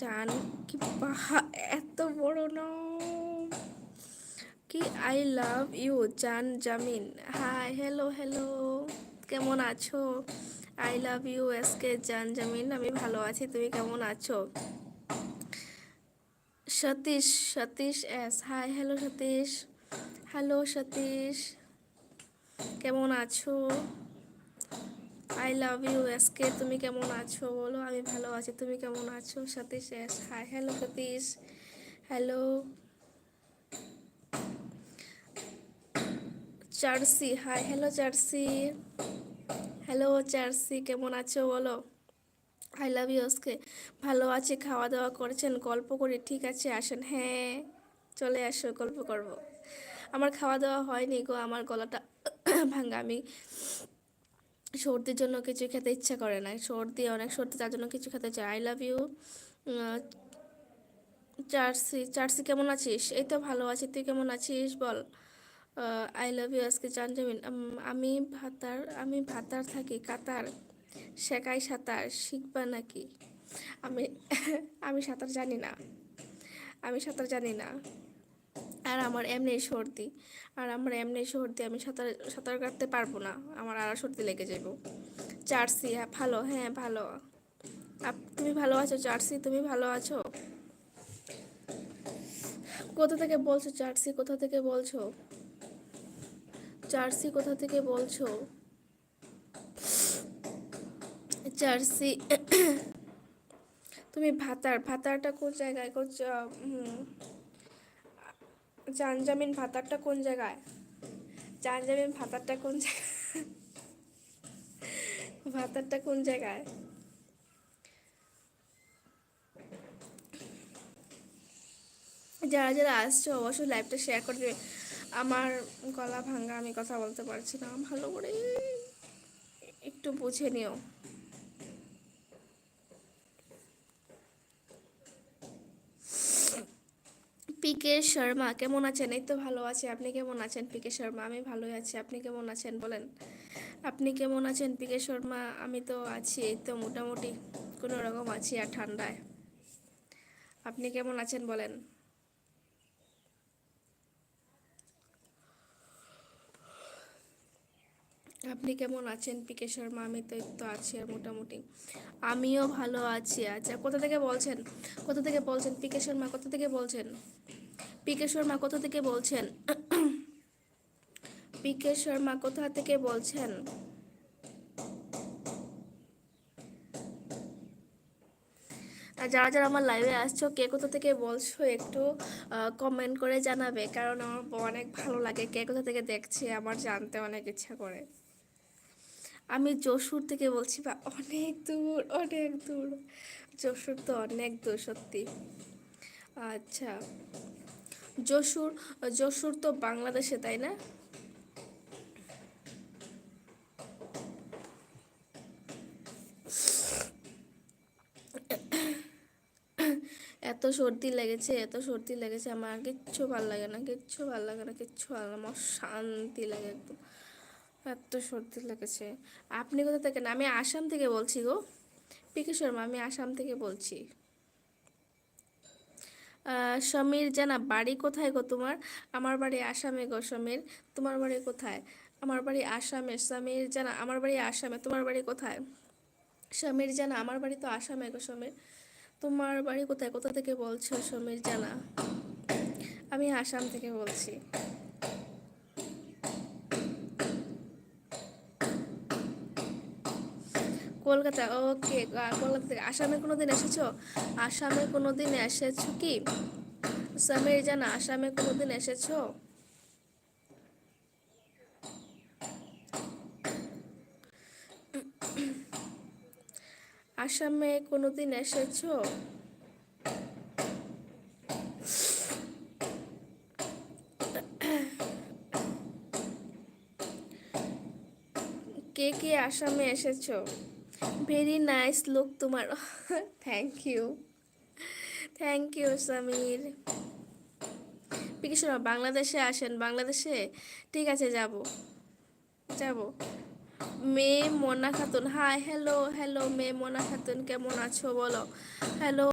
চান কি বাহা, এত বড় নাম। কি আই লাভ ইউ জান জামিন। হাই হ্যালো হ্যালো কেমন আছো? I love you S K জান জামিন, আমি ভালো আছি, তুমি কেমন আছো? Satish Satish S hi hello Satish. Hello Satish. কেমন আছো? আই লাভ ইউ এসকে তুমি কেমন আছো বলো? আমি ভালো আছি। তুমি কেমন আছো? Satish S hi hello Satish hello charsi hi hello charsi hello charsi কেমন আছো বলো? আই লাভ ইউ এসকে ভালো আছে, খাওয়া দাওয়া করেছেন, গল্প করি, ঠিক আছে, আসেন। হ্যাঁ চলে আসো, গল্প করব। আমার খাওয়া দাওয়া হয়নি গো, আমার গলাটা ভাঙ্গা। আমি সর্দির জন্য কিছু খেতে ইচ্ছা করে না। সর্দি, অনেক সর্দি, তার জন্য কিছু খেতে চাই I love you charsi charsi কেমন আছিস? এই তো ভালো আছি। তুই কেমন আছিস? বল। আই লাভ ইউ আজকে জানজামিন আমি ভাতার আমি ভাতার থাকি। কাতার। শেখাই সাঁতার। শিখবা নাকি? আমি আমি সাঁতার জানি না। আমি সাঁতার জানি না। আর আমার এমনি সর্দি। আর আমার এমনি সর্দি আমি সাঁতার সাঁতার কাটতে পারব না। আমার আরও সর্দি লেগে যাব চার্সি হ্যাঁ ভালো হ্যাঁ ভালো। তুমি ভালো আছো চার্সি তুমি ভালো আছো? কোথা থেকে বলছো চার্সি কোথা থেকে বলছো? চার্সি কোথা থেকে বলছো? চার্সি তুমি ভাতার, ভাতারটা কোন জায়গায়? কোন জানজামিন ভাতারটা কোন জায়গায়? জানজামিন ভাতারটা কোন জায়গায়? ভাতারটা কোন জায়গায়? যারা যারা আসছো, অবশ্যই লাইভটা শেয়ার করে দেবে। আমার গলা ভাঙ্গা আমি কথা বলতে পারছি না। ভালো করে একটু বুঝে নিও। পিকে শর্মা, কেমন আছেন? এই তো ভালো আছি। আপনি কেমন আছেন পিকে শর্মা? আমি ভালোই আছি। আপনি কেমন আছেন বলেন? আপনি কেমন আছেন পিকে শর্মা? আমি তো আছি, এই তো মোটামুটি কোনো রকম আছি আর ঠান্ডায়। আপনি কেমন আছেন বলেন? আপনি কেমন আছেন? পিকে শর্মা, আমি তো তো আছি আর মোটামুটি। আমিও ভালো আছি। আচ্ছা কোথা থেকে বলছেন? কোথা থেকে বলছেন পিকে শর্মা? কোথা থেকে বলছেন? পিকে শর্মা, কোথা থেকে বলছেন? পিকে শর্মা, কোথা থেকে বলছেন? আর যারা যারা আমার লাইভে আসছো, কে কোথা থেকে বলছো একটু কমেন্ট করে জানাবে। কারণ আমার অনেক ভালো লাগে কে কোথা থেকে দেখছে, আমার জানতে অনেক ইচ্ছা করে। আমি যশোর থেকে বলছি, বা, অনেক দূর অনেক দূর। যশোর তো অনেক দূর, সত্যি। আচ্ছা। যশোর যশোর তো বাংলাদেশে, তাই না? এত সর্দি লেগেছে, এত সর্দি লেগেছে, আমার কিচ্ছু ভালো লাগে না, কিচ্ছু ভালো লাগে না, কিচ্ছু ভালো না, আমার শান্তি লাগে একদম। এত সর্দি লেগেছে। আপনি কোথা থেকে? আমি আসাম থেকে বলছি গো। পিকে শর্মা, আমি আসাম থেকে বলছি। সমীর জানা, বাড়ি কোথায় গো তোমার? আমার বাড়ি আসামে গো সমীর। তোমার বাড়ি কোথায়? আমার বাড়ি আসামে। সমীর জানা, আমার বাড়ি আসামে। তোমার বাড়ি কোথায়? সমীর জানা, আমার বাড়ি তো আসামে গো সমীর। তোমার বাড়ি কোথায়? কোথা থেকে বলছো সমীর জানা? আমি আসাম থেকে বলছি। কলকাতা, ওকে কলকাতা থেকে আসামে কোনো দিন এসেছ? আসামে কোনো দিন এসেছ কি? সমীর জানা, আসামে কোনো দিন এসেছ? আসামে কোনো দিন এসেছ? কে কে আসামে এসেছ? ভেরি নাইস লুক তোমার thank you thank you Samir PK বাংলাদেশে আসেন বাংলাদেশে ঠিক আছে, যাব। যাব। মেয়ে Mona Khatun. Hi hello hello মেয়ে মোনা খাতুন, কেমন আছো বলো? হ্যালো